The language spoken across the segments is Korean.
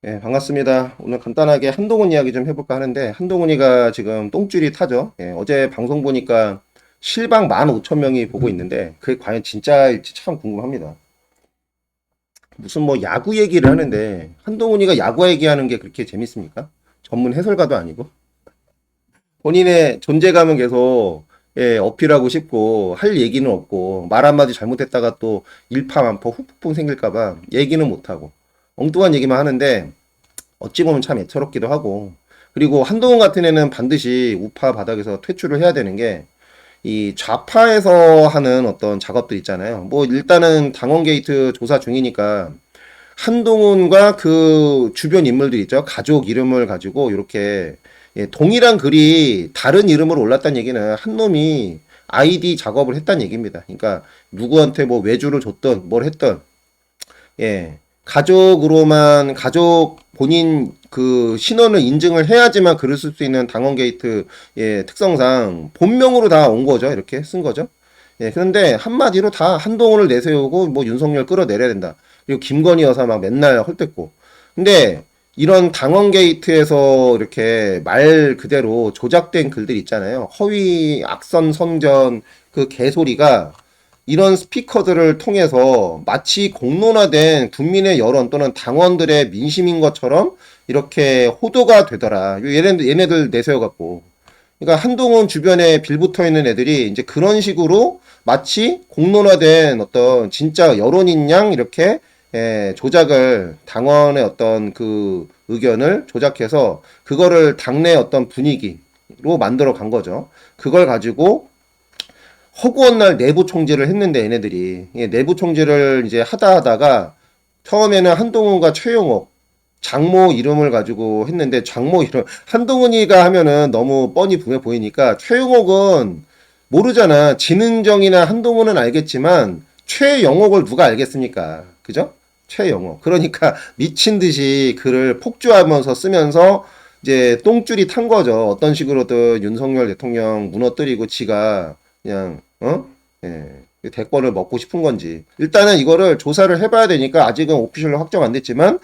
네, 반갑습니다. 오늘 간단하게 한동훈 이야기 좀 해볼까 하는데, 한동훈이가 지금 똥줄이 타죠. 예, 어제 방송 보니까 실방 15,000명이 보고 있는데, 그게 과연 진짜일지 참 궁금합니다. 무슨 뭐 야구 얘기를 하는데, 한동훈이가 야구 얘기하는 게 그렇게 재밌습니까? 전문 해설가도 아니고. 본인의 존재감은 계속, 예, 어필하고 싶고, 할 얘기는 없고, 말 한마디 잘못했다가 또 일파만파 후폭풍 생길까봐 얘기는 못하고, 엉뚱한 얘기만 하는데 어찌 보면 참 애처롭기도 하고 그리고 한동훈 같은 애는 반드시 우파 바닥에서 퇴출을 해야 되는 게 이 좌파에서 하는 어떤 작업들 있잖아요. 뭐 일단은 당원 게이트 조사 중이니까 한동훈과 그 주변 인물들 있죠. 가족 이름을 가지고 이렇게 예, 동일한 글이 다른 이름으로 올랐다는 얘기는 한 놈이 아이디 작업을 했다는 얘기입니다. 그러니까 누구한테 뭐 외주를 줬던 뭘 했던 예. 가족으로만 가족 본인 그 신원을 인증을 해야지만 글을 쓸 수 있는 당원 게이트 예, 특성상 본명으로 다 온 거죠. 이렇게 쓴 거죠. 예, 그런데 한마디로 다 한동훈을 내세우고 뭐 윤석열 끌어내려야 된다. 그리고 김건희 여사 막 맨날 헐뜯고. 근데 이런 당원 게이트에서 이렇게 말 그대로 조작된 글들 있잖아요. 허위 악선 선전 그 개소리가 이런 스피커들을 통해서 마치 공론화된 국민의 여론 또는 당원들의 민심인 것처럼 이렇게 호도가 되더라. 얘네들, 얘네들 내세워갖고. 그러니까 한동훈 주변에 빌붙어 있는 애들이 이제 그런 식으로 마치 공론화된 어떤 진짜 여론인 양 이렇게 예, 조작을 당원의 어떤 그 의견을 조작해서 그거를 당내 어떤 분위기로 만들어 간 거죠. 그걸 가지고 허구한 날 내부 총질을 했는데 얘네들이. 예, 내부 총질을 이제 하다 하다가 처음에는 한동훈과 최용옥 장모 이름을 가지고 했는데 장모 이름 한동훈이가 하면은 너무 뻔히 분해 보이니까 최용옥은 모르잖아. 진은정이나 한동훈은 알겠지만 최영옥을 누가 알겠습니까? 그죠? 최영옥. 그러니까 미친 듯이 글을 폭주하면서 쓰면서 이제 똥줄이 탄 거죠. 어떤 식으로든 윤석열 대통령 무너뜨리고 지가 그냥 어? 예. 대권을 먹고 싶은 건지 일단은 이거를 조사를 해봐야 되니까 아직은 오피셜로 확정 안 됐지만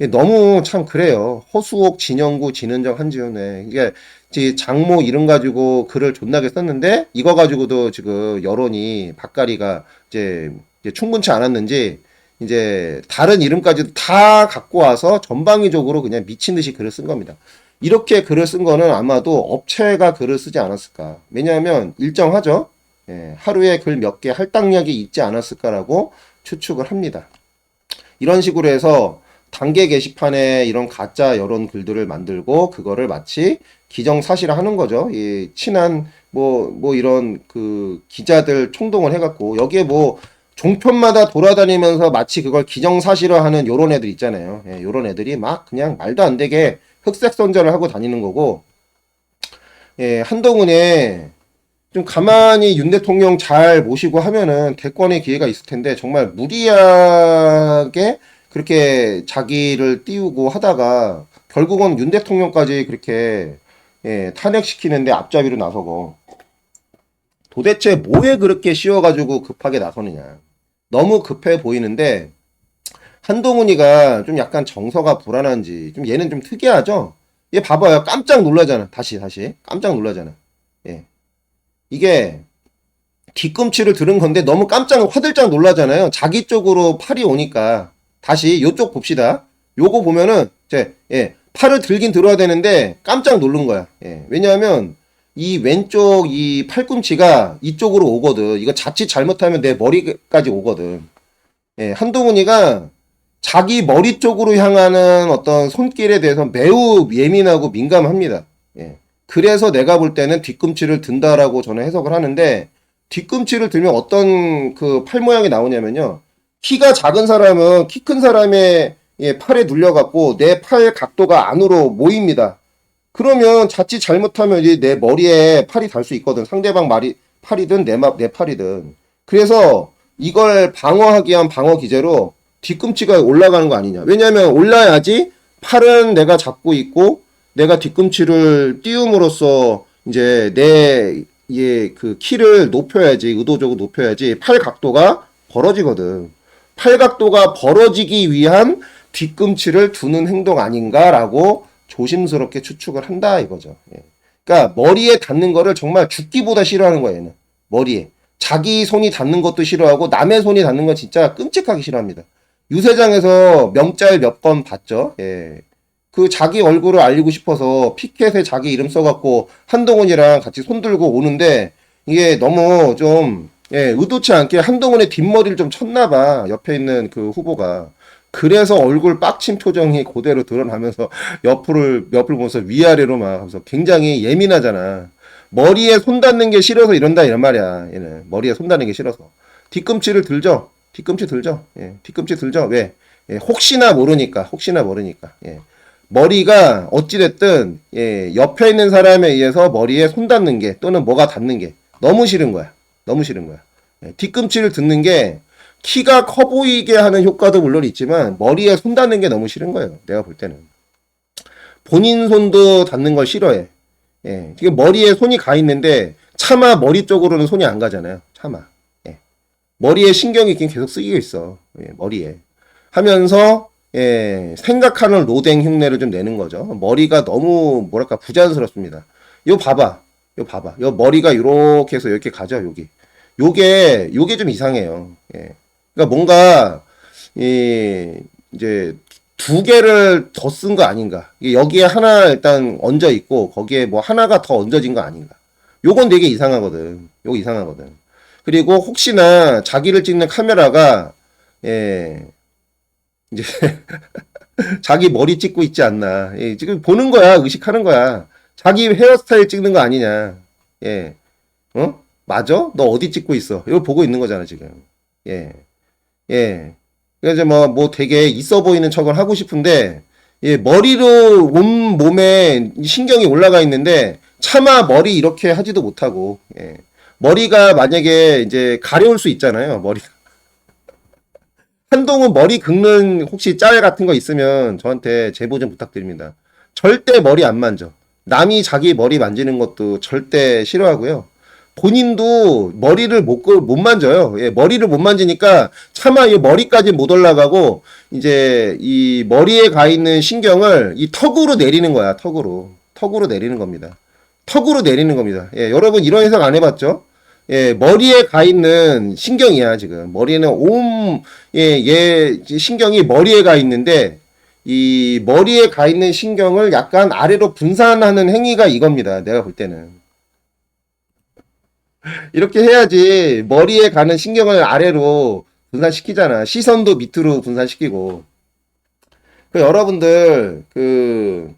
예, 너무 참 그래요. 허수옥, 진영구, 진은정, 한지훈에 이게 지 장모 이름 가지고 글을 존나게 썼는데 이거 가지고도 지금 여론이 박가리가 이제, 이제 충분치 않았는지 이제 다른 이름까지도 다 갖고 와서 전방위적으로 그냥 미친 듯이 글을 쓴 겁니다. 이렇게 글을 쓴 거는 아마도 업체가 글을 쓰지 않았을까. 왜냐하면 일정하죠. 예, 하루에 글 몇 개 할당량이 있지 않았을까라고 추측을 합니다. 이런 식으로 해서 단계 게시판에 이런 가짜 여론 글들을 만들고 그거를 마치 기정사실화하는 거죠. 이 친한 뭐뭐 이런 그 기자들 총동을 해갖고 여기에 뭐 종편마다 돌아다니면서 마치 그걸 기정사실화하는 요런 애들 있잖아요. 예, 요런 애들이 막 그냥 말도 안 되게 흑색 선전을 하고 다니는 거고 예, 한동훈의 좀 가만히 윤 대통령 잘 모시고 하면은 대권의 기회가 있을 텐데 정말 무리하게 그렇게 자기를 띄우고 하다가 결국은 윤 대통령까지 그렇게 예, 탄핵시키는데 앞잡이로 나서고 도대체 뭐에 그렇게 씌워가지고 급하게 나서느냐. 너무 급해 보이는데 한동훈이가 좀 약간 정서가 불안한지 좀 얘는 좀 특이하죠 얘 봐봐요 깜짝 놀라잖아 다시 다시 깜짝 놀라잖아 예 이게 뒤꿈치를 들은 건데 너무 깜짝 화들짝 놀라잖아요. 자기 쪽으로 팔이 오니까 다시 요쪽 봅시다. 요거 보면은 제 예, 팔을 들긴 들어야 되는데 깜짝 놀란 거야. 예, 왜냐하면 이 왼쪽 이 팔꿈치가 이쪽으로 오거든. 이거 자칫 잘못하면 내 머리까지 오거든. 예, 한동훈이가 자기 머리 쪽으로 향하는 어떤 손길에 대해서 매우 예민하고 민감합니다. 예. 그래서 내가 볼 때는 뒤꿈치를 든다라고 저는 해석을 하는데 뒤꿈치를 들면 어떤 그 팔 모양이 나오냐면요. 키가 작은 사람은 키 큰 사람의 예, 팔에 눌려갖고 내 팔 각도가 안으로 모입니다. 그러면 자칫 잘못하면 이제 내 머리에 팔이 달 수 있거든. 상대방 말이 팔이든 내, 마, 내 팔이든. 그래서 이걸 방어하기 위한 방어 기제로 뒤꿈치가 올라가는 거 아니냐. 왜냐하면 올라야지 팔은 내가 잡고 있고 내가 뒤꿈치를 띄움으로써 이제 내, 예, 그 키를 높여야지, 의도적으로 높여야지 팔 각도가 벌어지거든. 팔 각도가 벌어지기 위한 뒤꿈치를 두는 행동 아닌가라고 조심스럽게 추측을 한다 이거죠. 예. 그러니까 머리에 닿는 거를 정말 죽기보다 싫어하는 거예요. 얘는. 머리에. 자기 손이 닿는 것도 싫어하고 남의 손이 닿는 건 진짜 끔찍하게 싫어합니다. 유세장에서 명짤 몇번 봤죠. 예. 그 자기 얼굴을 알리고 싶어서 피켓에 자기 이름 써갖고 한동훈이랑 같이 손들고 오는데 이게 너무 좀 예, 의도치 않게 한동훈의 뒷머리를 좀 쳤나봐 옆에 있는 그 후보가. 그래서 얼굴 빡친 표정이 그대로 드러나면서 옆을 옆을 보면서 위아래로 막 하면서 굉장히 예민하잖아. 머리에 손 닿는 게 싫어서 이런다 이런 말이야 얘는. 머리에 손 닿는 게 싫어서. 뒤꿈치를 들죠 뒤꿈치 들죠 예, 뒤꿈치 들죠 왜 예, 혹시나 모르니까 혹시나 모르니까 예. 머리가 어찌됐든 예, 옆에 있는 사람에 의해서 머리에 손 닿는 게 또는 뭐가 닿는 게 너무 싫은 거야. 너무 싫은 거야. 예, 뒤꿈치를 듣는 게 키가 커 보이게 하는 효과도 물론 있지만 머리에 손 닿는 게 너무 싫은 거예요. 내가 볼 때는. 본인 손도 닿는 걸 싫어해. 예, 지금 머리에 손이 가 있는데 차마 머리 쪽으로는 손이 안 가잖아요. 차마. 예. 머리에 신경이 계속 쓰이고 있어. 예, 머리에. 하면서 예, 생각하는 로댕 흉내를 좀 내는 거죠. 머리가 너무 뭐랄까 부자연스럽습니다. 요 봐봐. 요 봐봐. 요 머리가 요렇게 해서 이렇게 가죠, 여기. 요게 요게 좀 이상해요. 예. 그러니까 뭔가 이 이제 두 개를 더 쓴 거 아닌가. 여기에 하나 일단 얹어 있고 거기에 뭐 하나가 더 얹어진 거 아닌가. 요건 되게 이상하거든. 요거 이상하거든. 그리고 혹시나 자기를 찍는 카메라가 예. 이제 자기 머리 찍고 있지 않나. 예, 지금 보는 거야. 의식하는 거야. 자기 헤어스타일 찍는 거 아니냐. 예. 어? 맞아? 너 어디 찍고 있어? 이걸 보고 있는 거잖아, 지금. 예. 예. 그래서 뭐, 뭐 되게 있어 보이는 척을 하고 싶은데, 예, 머리로 온 몸에 신경이 올라가 있는데, 차마 머리 이렇게 하지도 못하고, 예. 머리가 만약에 이제 가려울 수 있잖아요, 머리가. 한동훈 머리 긁는 혹시 짤 같은 거 있으면 저한테 제보 좀 부탁드립니다. 절대 머리 안 만져. 남이 자기 머리 만지는 것도 절대 싫어하고요. 본인도 머리를 못, 그- 못 만져요. 예, 머리를 못 만지니까 차마 이 머리까지 못 올라가고 이제 이 머리에 가 있는 신경을 이 턱으로 내리는 거야. 턱으로. 턱으로 내리는 겁니다. 턱으로 내리는 겁니다. 예, 여러분 이런 해석 안 해봤죠? 예, 머리에 가 있는 신경이야, 지금. 머리에는 온, 예, 예, 신경이 머리에 가 있는데, 이 머리에 가 있는 신경을 약간 아래로 분산하는 행위가 이겁니다. 내가 볼 때는. 이렇게 해야지 머리에 가는 신경을 아래로 분산시키잖아. 시선도 밑으로 분산시키고. 그 여러분들 그,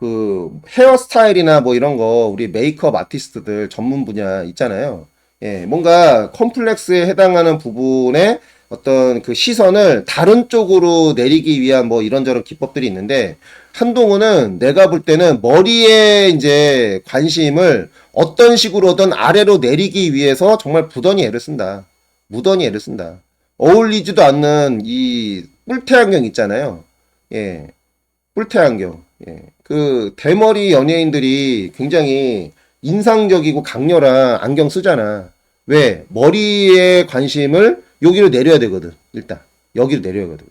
그 헤어스타일이나 뭐 이런 거 우리 메이크업 아티스트들 전문 분야 있잖아요. 예, 뭔가 컴플렉스에 해당하는 부분에 어떤 그 시선을 다른 쪽으로 내리기 위한 뭐 이런저런 기법들이 있는데 한동훈은 내가 볼 때는 머리에 이제 관심을 어떤 식으로든 아래로 내리기 위해서 정말 부단히 애를 쓴다. 무던히 애를 쓴다. 어울리지도 않는 이 뿔테 안경 있잖아요. 예. 뿔테 안경. 예. 그 대머리 연예인들이 굉장히 인상적이고 강렬한 안경 쓰잖아. 왜? 머리에 관심을 여기로 내려야 되거든. 일단. 여기로 내려야 되거든.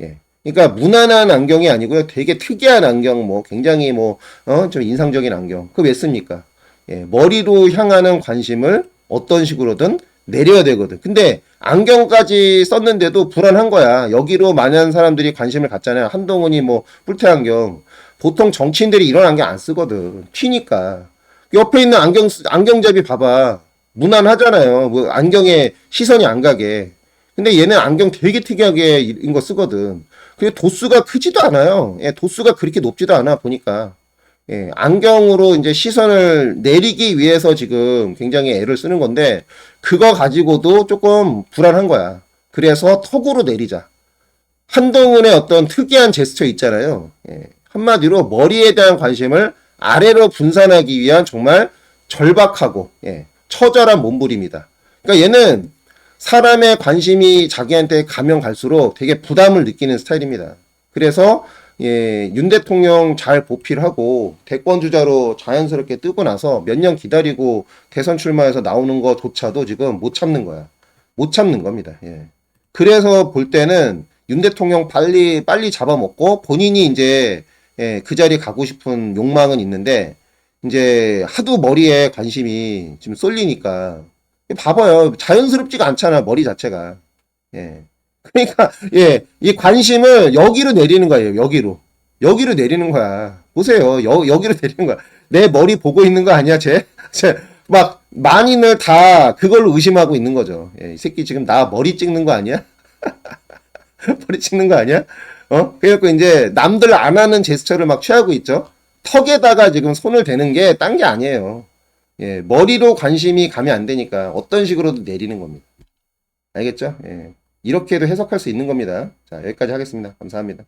예. 그러니까 무난한 안경이 아니고요. 되게 특이한 안경, 뭐, 굉장히 뭐, 어, 좀 인상적인 안경. 그거 왜 씁니까? 예. 머리로 향하는 관심을 어떤 식으로든 내려야 되거든. 근데 안경까지 썼는데도 불안한 거야. 여기로 많은 사람들이 관심을 갖잖아요. 한동훈이 뭐, 뿔테 안경. 보통 정치인들이 이런 안경 안 쓰거든. 튀니까. 옆에 있는 안경, 쓰- 안경잡이 봐봐. 무난하잖아요. 뭐, 안경에 시선이 안 가게. 근데 얘는 안경 되게 특이하게 이런 거 쓰거든. 그게 도수가 크지도 않아요. 예, 도수가 그렇게 높지도 않아, 보니까. 예, 안경으로 이제 시선을 내리기 위해서 지금 굉장히 애를 쓰는 건데, 그거 가지고도 조금 불안한 거야. 그래서 턱으로 내리자. 한동훈의 어떤 특이한 제스처 있잖아요. 예, 한마디로 머리에 대한 관심을 아래로 분산하기 위한 정말 절박하고 예, 처절한 몸부림이다. 그러니까 얘는 사람의 관심이 자기한테 가면 갈수록 되게 부담을 느끼는 스타일입니다. 그래서 예, 윤 대통령 잘 보필하고 대권 주자로 자연스럽게 뜨고 나서 몇 년 기다리고 대선 출마해서 나오는 것조차도 지금 못 참는 거야. 못 참는 겁니다. 예. 그래서 볼 때는 윤 대통령 빨리 빨리 잡아먹고 본인이 이제 예, 그 자리에 가고 싶은 욕망은 있는데 이제 하도 머리에 관심이 지금 쏠리니까. 봐봐요. 자연스럽지가 않잖아 머리 자체가. 예. 그러니까 예 이 관심을 여기로 내리는 거예요 여기로. 여기로 내리는 거야. 보세요. 여, 여기로 내리는 거야. 내 머리 보고 있는 거 아니야 쟤? 쟤막 만인을 다 그걸로 의심하고 있는 거죠. 예, 이 새끼 지금 나 머리 찍는 거 아니야? 머리 찍는 거 아니야? 어? 그래갖고 이제 남들 안 하는 제스처를 막 취하고 있죠. 턱에다가 지금 손을 대는 게 딴 게 아니에요. 예, 머리로 관심이 가면 안 되니까 어떤 식으로도 내리는 겁니다. 알겠죠? 예. 이렇게도 해석할 수 있는 겁니다. 자, 여기까지 하겠습니다. 감사합니다.